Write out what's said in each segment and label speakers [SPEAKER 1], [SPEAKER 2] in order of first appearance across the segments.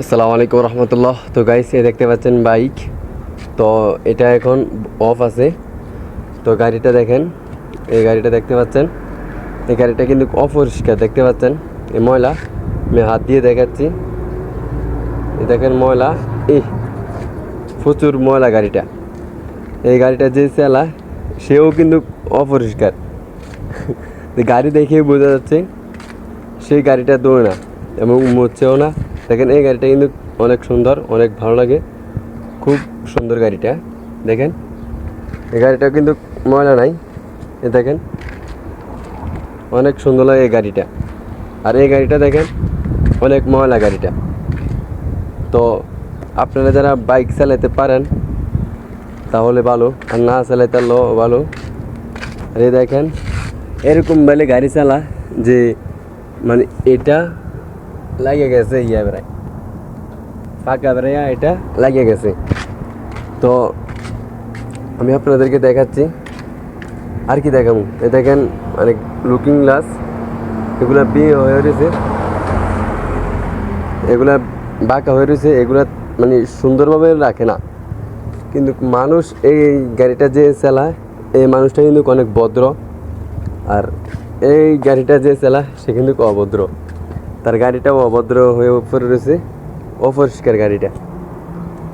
[SPEAKER 1] আসসালামু আলাইকুম রহমতুল্লাহ। তো গাইস এ দেখতে পাচ্ছেন বাইক তো এটা এখন অফ আছে। তো গাড়িটা দেখেন, এই গাড়িটা দেখতে পাচ্ছেন। এই গাড়িটা কিন্তু অপরিষ্কার, দেখতে পাচ্ছেন? এই ময়লা, আমি হাত দিয়ে দেখাচ্ছি। এই দেখেন ময়লা এই প্রচুর ময়লা গাড়িটা। এই গাড়িটা যে চালা, সেও কিন্তু অপরিষ্কার। গাড়ি দেখেই বোঝা যাচ্ছে, সেই গাড়িটা দৌড়ে না এবং মরছেও না। দেখেন, এই গাড়িটা কিন্তু অনেক সুন্দর, অনেক ভালো লাগে। খুব সুন্দর গাড়িটা, দেখেন। এই গাড়িটা কিন্তু ময়লা নাই এ দেখেন। অনেক সুন্দর লাগে এই গাড়িটা। আর এই গাড়িটা দেখেন, অনেক ময়লা গাড়িটা। তো আপনারা যারা বাইক চালাতে পারেন, তাহলে ভালো, আর না চালাতে লো ভালো। আর দেখেন, এরকম বেলে গাড়ি চালা যে মানে এটা লাগে গেছে ইয়া বেড়ায় ফাঁকা বেড়াইয়া এটা লাগে গেছে তো আমি আপনাদেরকে দেখাচ্ছি। আর কি দেখাবো? এ দেখেন মানে লুকিং গ্লাস এগুলা বিয়ে হয়ে রয়েছে। এগুলা বাঁকা হয়ে রয়েছে, এগুলা মানে সুন্দরভাবে রাখে না। কিন্তু মানুষ এই গাড়িটা যে চালায়, এই মানুষটা কিন্তু অনেক ভদ্র। আর এই গাড়িটা যে চালায়, সে কিন্তু অভদ্র। তার গাড়িটাও অভদ্র হয়ে উপরে রয়েছে। অপরিষ্কার গাড়িটা।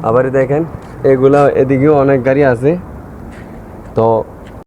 [SPEAKER 1] আবার দেখেন, এগুলা এদিকেও অনেক গাড়ি আছে। তো